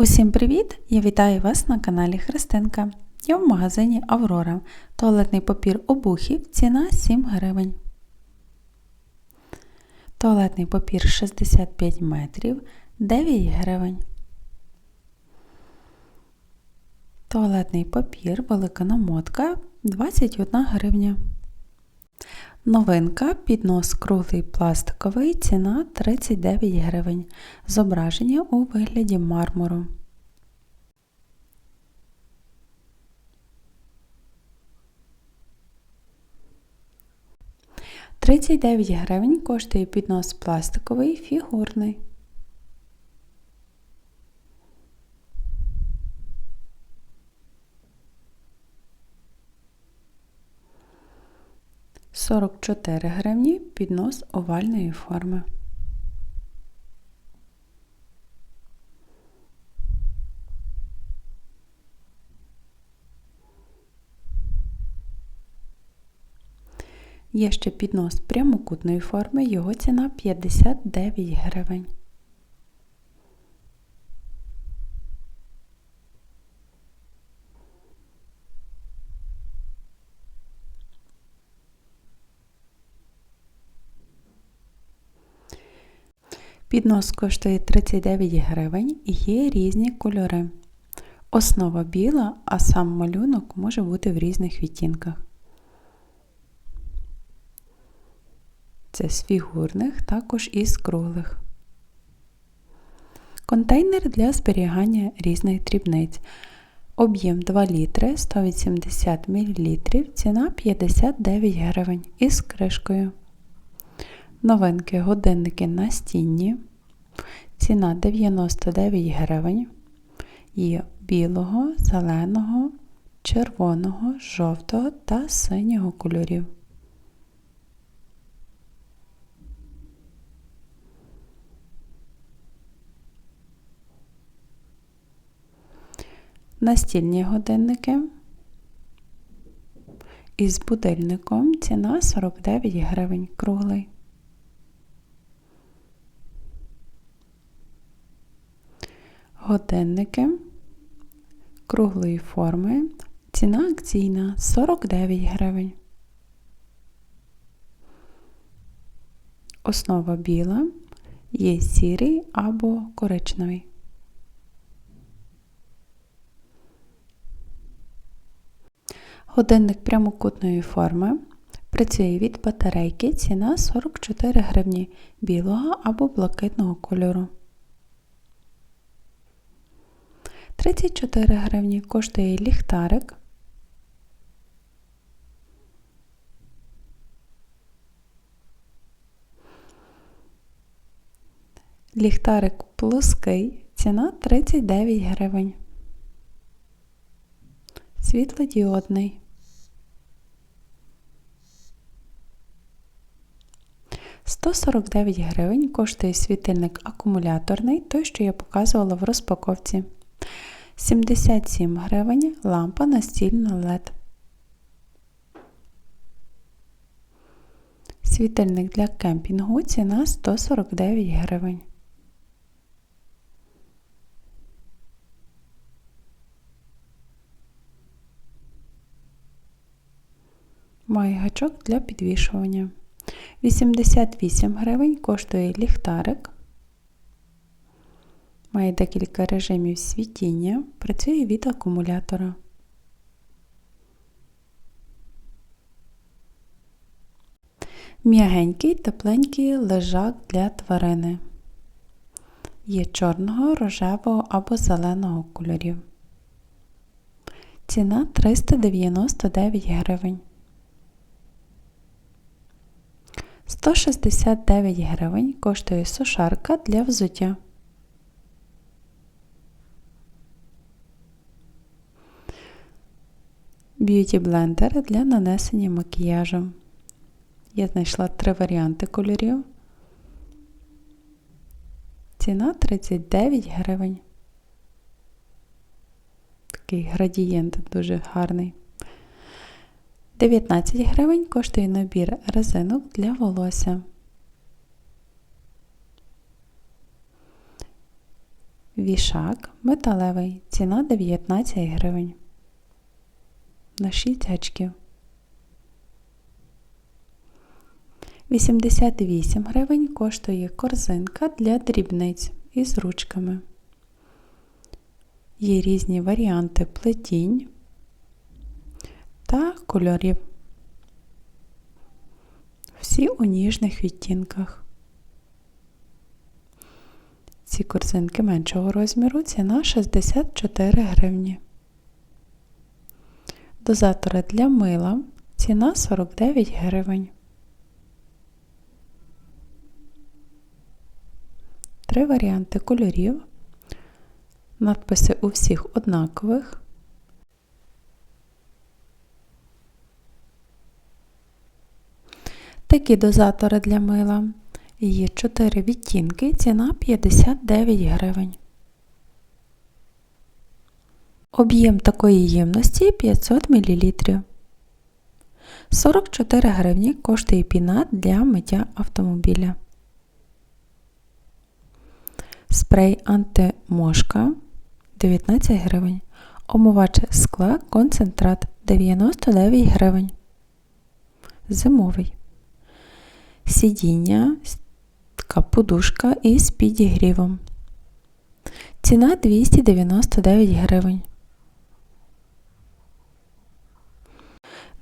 Усім привіт! Я вітаю вас на каналі Христинка. Я в магазині Аврора. Туалетний папір обухів. Ціна 7 гривень. Туалетний папір 65 метрів 9 гривень. Туалетний папір велика намотка 21 гривня. Новинка піднос круглий пластиковий, ціна 39 гривень. Зображення у вигляді мармуру. Тридцять дев'ять гривень коштує піднос пластиковий фігурний. Сорок чотири гривні піднос овальної форми. Є ще піднос прямокутної форми, його ціна 59 гривень. Піднос коштує 39 гривень і є різні кольори. Основа біла, а сам малюнок може бути в різних відтінках. Це з фігурних, також і з круглих. Контейнер для зберігання різних дрібниць. Об'єм 2 літри 180 мл, ціна 59 гривень із кришкою. Новинки годинники настінні. Ціна 99 гривень. Є білого, зеленого, червоного, жовтого та синього кольорів. Настільні годинники із будильником ціна 49 гривень круглий. Годинники круглої форми. Ціна акційна 49 гривень. Основа біла, є сірий або коричневий. Годинник прямокутної форми. Працює від батарейки. Ціна 44 гривні білого або блакитного кольору. 34 гривні коштує ліхтарик. Ліхтарик плоский, ціна 39 гривень. Світлодіодний. Сто сорок дев'ять гривень коштує світильник акумуляторний, той, що я показувала в розпаковці. 77 гривень лампа настільна LED. Світильник для кемпінгу ціна 149 гривень. Має гачок для підвішування. 88 гривень коштує ліхтарик. Має декілька режимів світіння, працює від акумулятора. М'ягенький тепленький лежак для тварини. Є чорного, рожевого або зеленого кольорів. Ціна 399 гривень. 169 гривень коштує сушарка для взуття. Б'юті блендер для нанесення макіяжу. Я знайшла три варіанти кольорів. Ціна 39 гривень. Такий градієнт дуже гарний. 19 гривень коштує набір резинок для волосся. Вішак металевий. Ціна 19 гривень. На 6 гачків. 88 гривень коштує корзинка для дрібниць із ручками. Є різні варіанти плетінь та кольорів. Всі у ніжних відтінках. Ці корзинки меншого розміру ціна 64 гривні. Дозатори для мила ціна 49 гривень. Три варіанти кольорів. Надписи у всіх однакових. Такі дозатори для мила. Є 4 відтінки, ціна 59 гривень. Об'єм такої ємності 500 мл. 44 гривні коштує пінат для миття автомобіля. Спрей антимошка 19 гривень. Омивач скла концентрат 99 гривень. Зимовий. Сидіння, така подушка із підігрівом. Ціна 299 гривень.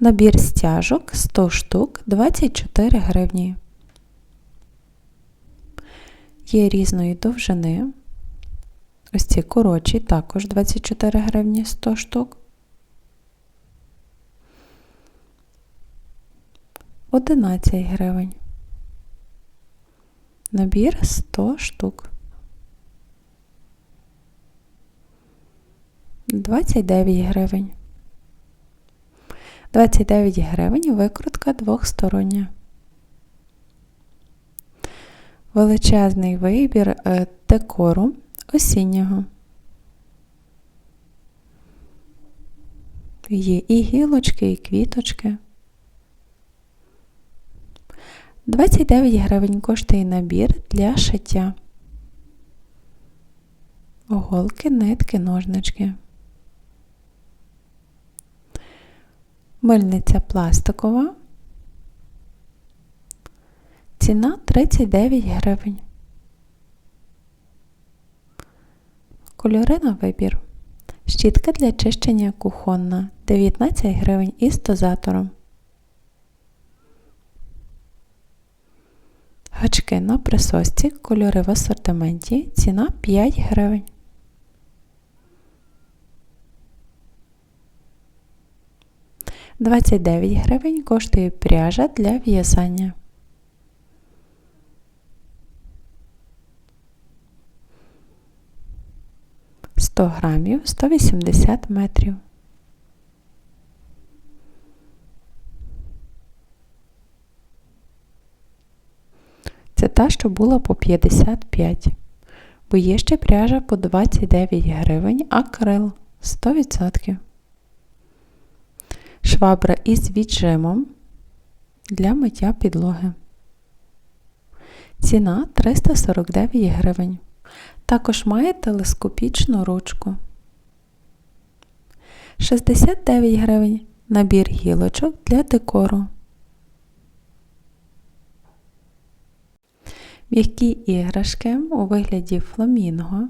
Набір стяжок 100 штук 24 гривні. Є різної довжини. Ось ці коротші також 24 гривні 100 штук. 11 гривень. Набір 100 штук. 29 гривень. 29 гривень викрутка двохстороння. Величезний вибір е, декору осіннього. Є і гілочки, і квіточки. 29 гривень коштує набір для шиття. Оголки, нитки, ножнички. Мильниця пластикова. Ціна 39 гривень. Кольори на вибір. Щітка для чищення кухонна 19 гривень із дозатором. Гачки на присосці, кольори в асортименті, ціна 5 гривень. Двадцять дев'ять гривень коштує пряжа для в'язання. Сто грамів 180 метрів. Це та, що була по 55. Бо є ще пряжа по 29 гривень, акрил 100%. Швабра із віджимом для миття підлоги. Ціна 349 гривень. Також має телескопічну ручку. 69 гривень. Набір гілочок для декору. М'які іграшки у вигляді фламінго.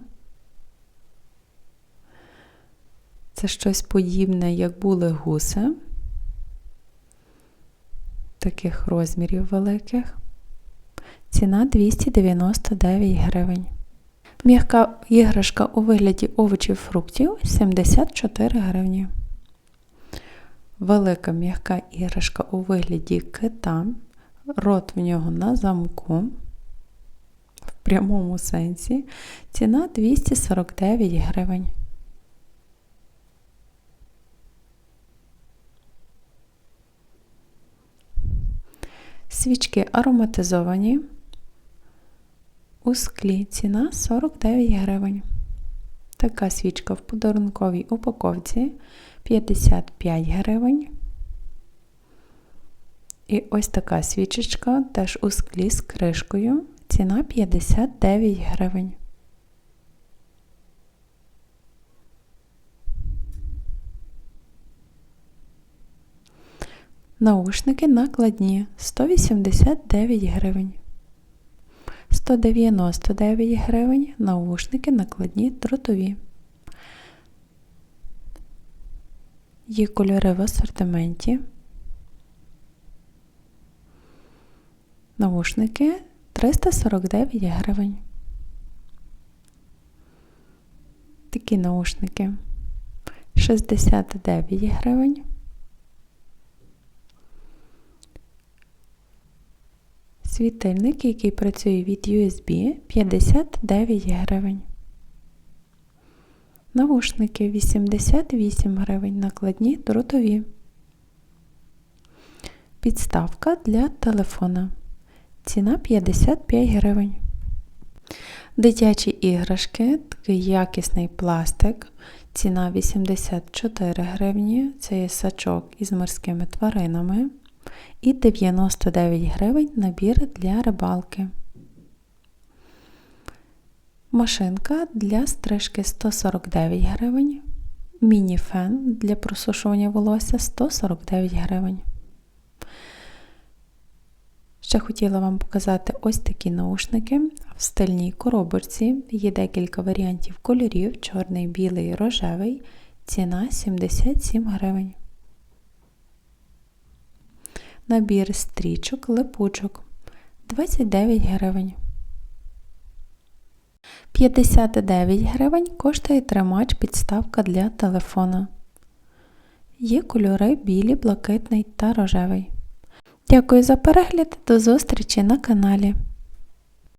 Це щось подібне, як були гуси, таких розмірів великих. Ціна 299 гривень. М'яка іграшка у вигляді овочів фруктів 74 гривні. Велика м'яка іграшка у вигляді кита, рот в нього на замку В прямому сенсі. Ціна 249 гривень. Свічки ароматизовані. У склі ціна 49 гривень. Така свічка в подарунковій упаковці 55 гривень. І ось така свічечка теж у склі з кришкою Ціна 59 гривень. Наушники накладні 189 гривень. 199 гривень наушники накладні дротові. Є кольори в асортименті. Наушники 349 гривень. Такі наушники 69 гривень. Світильник, який працює від USB 59 гривень. Навушники 88 гривень, накладні дротові. Підставка для телефона. Ціна 55 гривень. Дитячі іграшки, такий якісний пластик. Ціна 84 гривні. Це є сачок із морськими тваринами. І 99 гривень набір для рибалки. Машинка для стрижки 149 гривень. Міні-фен для просушування волосся 149 гривень. Ще хотіла вам показати ось такі наушники в стильній коробочці. Є декілька варіантів кольорів: чорний, білий, рожевий. Ціна 77 гривень. Набір стрічок, липучок 29 гривень. 59 гривень коштує тримач підставка для телефона. Є кольори білі, блакитний та рожевий. Дякую за перегляд. До зустрічі на каналі.